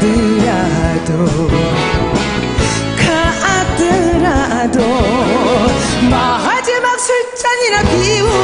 가더라도 가더라도. 마지막 술잔이나 비우